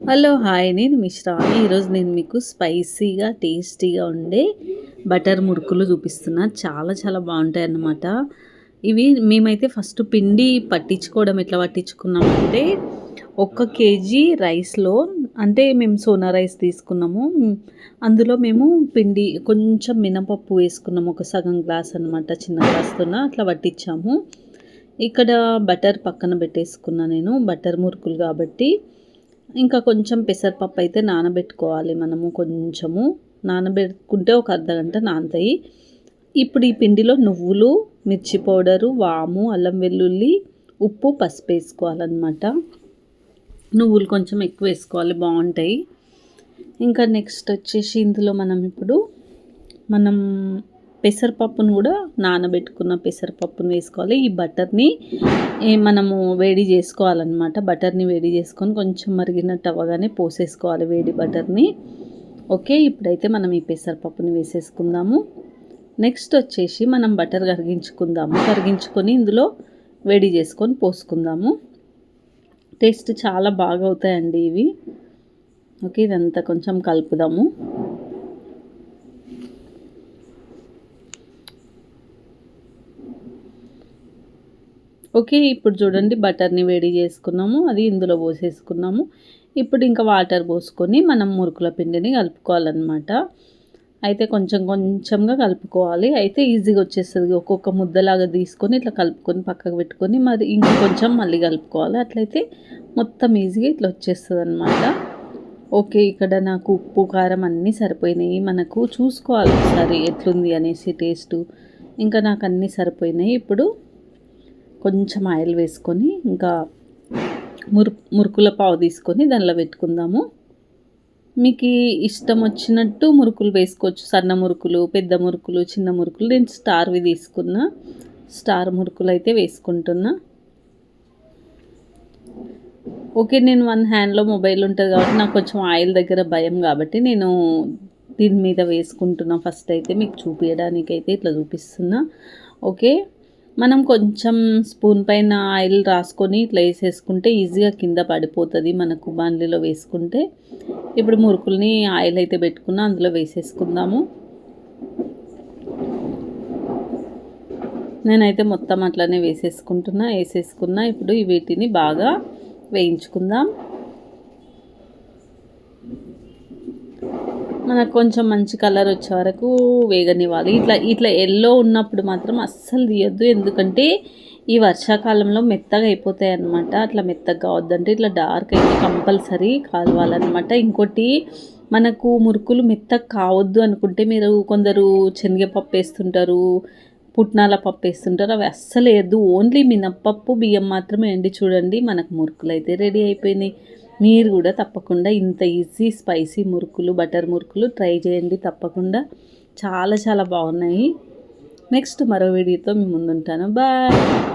Hello hi. నేను మిశ్రాని ఈరోజు నేను మీకు స్పైసీగా టేస్టీగా ఉండే బటర్ మురుకులు చూపిస్తున్నా. చాలా చాలా బాగుంటాయి అన్నమాట. ఇవి మేమైతే ఫస్ట్ పిండి పట్టించుకోవడం ఎట్లా పట్టించుకున్నామంటే ఒక్క కేజీ రైస్లో అంటే మేము సోనా రైస్ తీసుకున్నాము. అందులో మేము పిండి కొంచెం మినపప్పు వేసుకున్నాము. ఒక సగం గ్లాస్ అనమాట చిన్న గ్లాస్తోన అట్లా పట్టించాము. ఇక్కడ బటర్ పక్కన పెట్టేసుకున్నా నేను బటర్ మురుకులు కాబట్టి. ఇంకా కొంచెం పెసరపప్పు అయితే నానబెట్టుకోవాలి మనము కొంచెము. నానబెట్టుకుంటే ఒక అర్ధ గంట నానతాయి. ఇప్పుడు ఈ పిండిలో నువ్వులు మిర్చి పౌడరు వాము అల్లం వెల్లుల్లి ఉప్పు పసుపు వేసుకోవాలన్నమాట. నువ్వులు కొంచెం ఎక్కువ వేసుకోవాలి బాగుంటాయి. ఇంకా నెక్స్ట్ వచ్చేసి ఇందులో మనం ఇప్పుడు మనం పెసరపప్పును కూడా నానబెట్టుకున్న పెసరపప్పును వేసుకోవాలి. ఈ బటర్ని మనము వేడి చేసుకోవాలన్నమాట. బటర్ని వేడి చేసుకొని కొంచెం మరిగినట్టు అవ్వగానే పోసేసుకోవాలి వేడి బటర్ని. ఓకే ఇప్పుడైతే మనం ఈ పెసరపప్పుని వేసేసుకుందాము. నెక్స్ట్ వచ్చేసి మనం బటర్ కరిగించుకుందాము. కరిగించుకొని ఇందులో వేడి చేసుకొని పోసుకుందాము. టేస్ట్ చాలా బాగా అవుతాయండి ఇవి. ఓకే ఇదంతా కొంచెం కలుపుదాము. ఓకే ఇప్పుడు చూడండి బటర్ని వేడి చేసుకున్నాము అది ఇందులో పోసేసుకున్నాము. ఇప్పుడు ఇంకా వాటర్ పోసుకొని మనం మురుకుల పిండిని కలుపుకోవాలన్నమాట. అయితే కొంచెం కొంచెంగా కలుపుకోవాలి. అయితే ఈజీగా వచ్చేస్తుంది. ఒక్కొక్క ముద్దలాగా తీసుకొని ఇట్లా కలుపుకొని పక్కకు పెట్టుకొని మరి ఇంకొంచెం మళ్ళీ కలుపుకోవాలి. అట్లయితే మొత్తం ఈజీగా ఇట్లా వచ్చేస్తుంది అనమాట ఓకే ఇక్కడ నాకు ఉప్పు కారం అన్నీ సరిపోయినాయి. మనకు చూసుకోవాలి ఒకసారి ఎట్లుంది అనేసి టేస్ట్. ఇంకా నాకు అన్నీ సరిపోయినాయి. ఇప్పుడు కొంచెం ఆయిల్ వేసుకొని ఇంకా మురు మురుకుల పావు తీసుకొని దానిలో పెట్టుకుందాము. మీకు ఇష్టం వచ్చినట్టు మురుకులు వేసుకోవచ్చు. సన్న మురుకులు పెద్ద మురుకులు చిన్న మురుకులు. నేను స్టార్వి తీసుకున్నా. స్టార్ మురుకులు అయితే వేసుకుంటున్నా. ఓకే నేను వన్ హ్యాండ్లో మొబైల్ ఉంటుంది కాబట్టి నాకు కొంచెం ఆయిల్ దగ్గర భయం కాబట్టి నేను దీని మీద వేసుకుంటున్నా. ఫస్ట్ అయితే మీకు చూపించడానికి అయితే ఇట్లా చూపిస్తున్నా. ఓకే. మనం కొంచెం స్పూన్ పైన ఆయిల్ రాసుకొని ఇట్లా వేసేసుకుంటే ఈజీగా కింద పడిపోతుంది మనకు బాండ్లీలో వేసుకుంటే. ఇప్పుడు మురుకుల్ని ఆయిల్ అయితే పెట్టుకున్నా అందులో వేసేసుకుందాము. నేనైతే మొత్తం అట్లనే వేసేసుకుంటున్నా వేసేసుకున్నా. ఇప్పుడు వీటిని బాగా వేయించుకుందాం. మనకు కొంచెం మంచి కలర్ వచ్చే వరకు వేగనివ్వాలి. ఇట్లా ఇట్లా ఎల్లో ఉన్నప్పుడు మాత్రం అస్సలు తీయొద్దు. ఎందుకంటే ఈ వర్షాకాలంలో మెత్తగా అయిపోతాయి అనమాట అట్లా మెత్తగా కావద్దంటే ఇట్లా డార్క్ అయితే కంపల్సరీ కావాలన్నమాట ఇంకోటి మనకు మురుకులు మెత్తగా కావద్దు అనుకుంటే మీరు కొందరు శనగపప్పు వేస్తుంటారు పుట్నాల పప్పు వేస్తుంటారు. అవి అస్సలు వేయద్దు. ఓన్లీ మినప్పప్పు బియ్యం మాత్రమే అండి చూడండి. మనకు మురుకులు అయితే రెడీ అయిపోయినాయి. మీరు కూడా తప్పకుండా ఇంత ఈజీ స్పైసీ మురుకులు బటర్ మురుకులు ట్రై చేయండి తప్పకుండా. చాలా చాలా బాగున్నాయి. నెక్స్ట్ మరో వీడియోతో మీ ముందుంటాను. బాయ్!